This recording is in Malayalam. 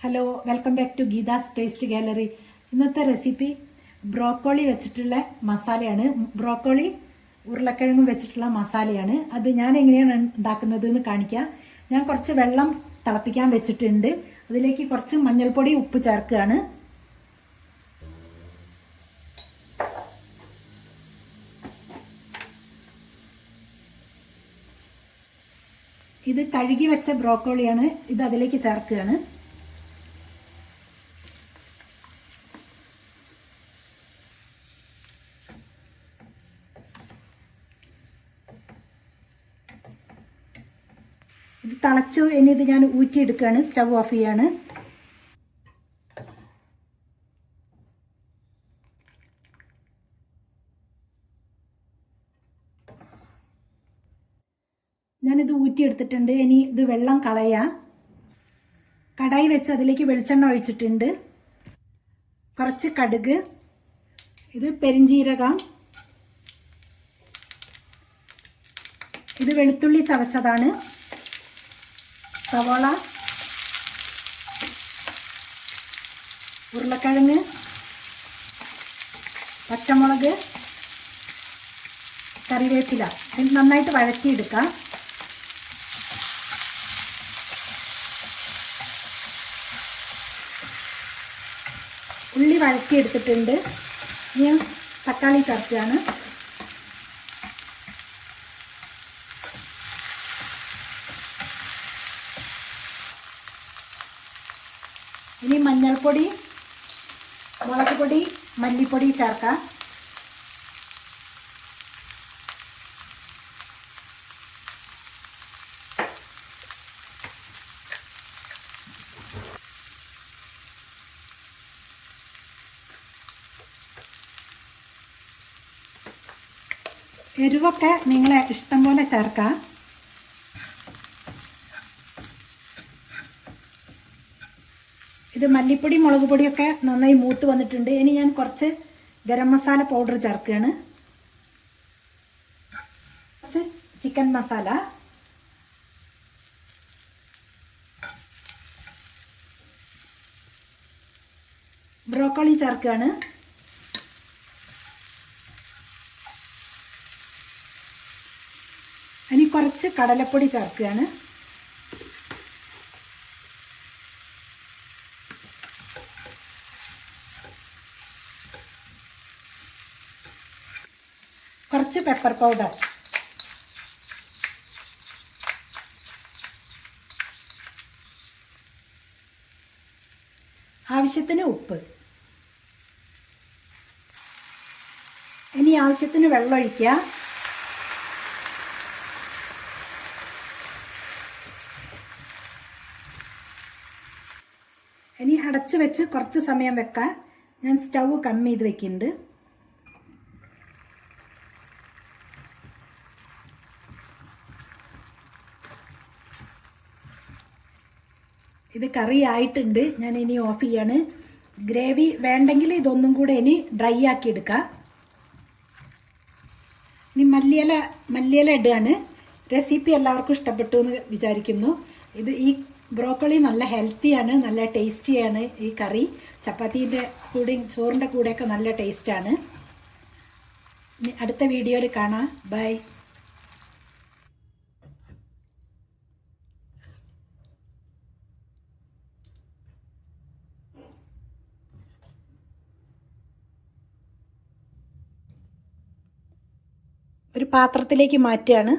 Hello welcome back to Geetha's taste gallery ഇന്നത്തെ റെസിപ്പി ബ്രോക്കോളി വെച്ചിട്ടുള്ള മസാലയാണ്. ബ്രോക്കോളി ഉരുളക്കിഴങ്ങും വെച്ചിട്ടുള്ള മസാലയാണ്. അത് ഞാൻ എങ്ങനെയാണ് ഉണ്ടാക്കുന്നത് എന്ന് കാണിക്കാം. ഞാൻ കുറച്ച് വെള്ളം തിളപ്പിക്കാൻ വെച്ചിട്ടുണ്ട്. അതിലേക്ക് കുറച്ച് മഞ്ഞൾപ്പൊടി ഉപ്പ് ചേർക്കുകയാണ്. ഇത് കഴുകി വെച്ച ബ്രോക്കോളിയാണ് ഇത് അതിലേക്ക് ചേർക്കുകയാണ്. ഇത് തളച്ചു ഇനി ഇത് ഞാൻ ഊറ്റിയെടുക്കുകയാണ്. സ്റ്റവ് ഓഫ് ചെയ്യാണ്. ഞാനിത് ഊറ്റിയെടുത്തിട്ടുണ്ട്. ഇനി ഇത് വെള്ളം കളയാം. കടായി വെച്ച് അതിലേക്ക് വെളിച്ചെണ്ണ ഒഴിച്ചിട്ടുണ്ട്. കുറച്ച് കടുക്. ഇത് പെരിഞ്ചീരകം ഇത് വെളുത്തുള്ളി ചതച്ചതാണ്. സവോള. ഉരുളക്കിഴങ്ങ്. പച്ചമുളക്. കറിവേപ്പില. ഇത് നന്നായിട്ട് വഴറ്റിയെടുക്കാം. ഉള്ളി വഴറ്റിയെടുത്തിട്ടുണ്ട്. ഞാൻ തക്കാളി ചേർക്കുകയാണ്. ഇനി മഞ്ഞൾപ്പൊടി മുളക് പൊടി മല്ലിപ്പൊടി ചേർക്കാം. എരിവൊക്കെ നിങ്ങൾ ഇഷ്ടം പോലെ ചേർക്കാം. ഇത് മല്ലിപ്പൊടി മുളക് പൊടിയൊക്കെ നന്നായി മൂത്ത് വന്നിട്ടുണ്ട്. ഇനി ഞാൻ കുറച്ച് ഗരം മസാല പൗഡർ ചേർക്കുകയാണ്. കുറച്ച് ചിക്കൻ മസാല. ബ്രോക്കോളി ചേർക്കുകയാണ്. ഇനി കുറച്ച് കടലപ്പൊടി ചേർക്കുകയാണ്. കുറച്ച് പെപ്പർ പൗഡർ ആവശ്യത്തിന് ഉപ്പ്. ഇനി ആവശ്യത്തിന് വെള്ളം ഒഴിക്കുക ഇനി അടച്ച് വെച്ച് കുറച്ച് സമയം വെക്കാൻ ഞാൻ സ്റ്റൗ കമ്മി ചെയ്ത് വെക്കുന്നുണ്ട് ഇത് കറി ആയിട്ടുണ്ട്. ഞാൻ ഇനി ഓഫ് ചെയ്യാണ്. ഗ്രേവി വേണ്ടെങ്കിൽ ഇതൊന്നും കൂടെ ഇനി ഡ്രൈ ആക്കി എടുക്കാം. ഇനി മല്ലിയില മല്ലിയില ഇടുകയാണ് റെസിപ്പി എല്ലാവർക്കും ഇഷ്ടപ്പെട്ടു എന്ന് വിചാരിക്കുന്നു. ഇത് ഈ ബ്രോക്കോളി നല്ല ഹെൽത്തിയാണ് നല്ല ടേസ്റ്റിയാണ് ഈ കറി. ചപ്പാത്തീന്റെ കൂടെയും ചോറിന്റെ കൂടെയൊക്കെ നല്ല ടേസ്റ്റാണ്. അടുത്ത വീഡിയോയിൽ കാണാം. ബൈ. ഒരു പാത്രത്തിലേക്ക് മാറ്റുകയാണ്.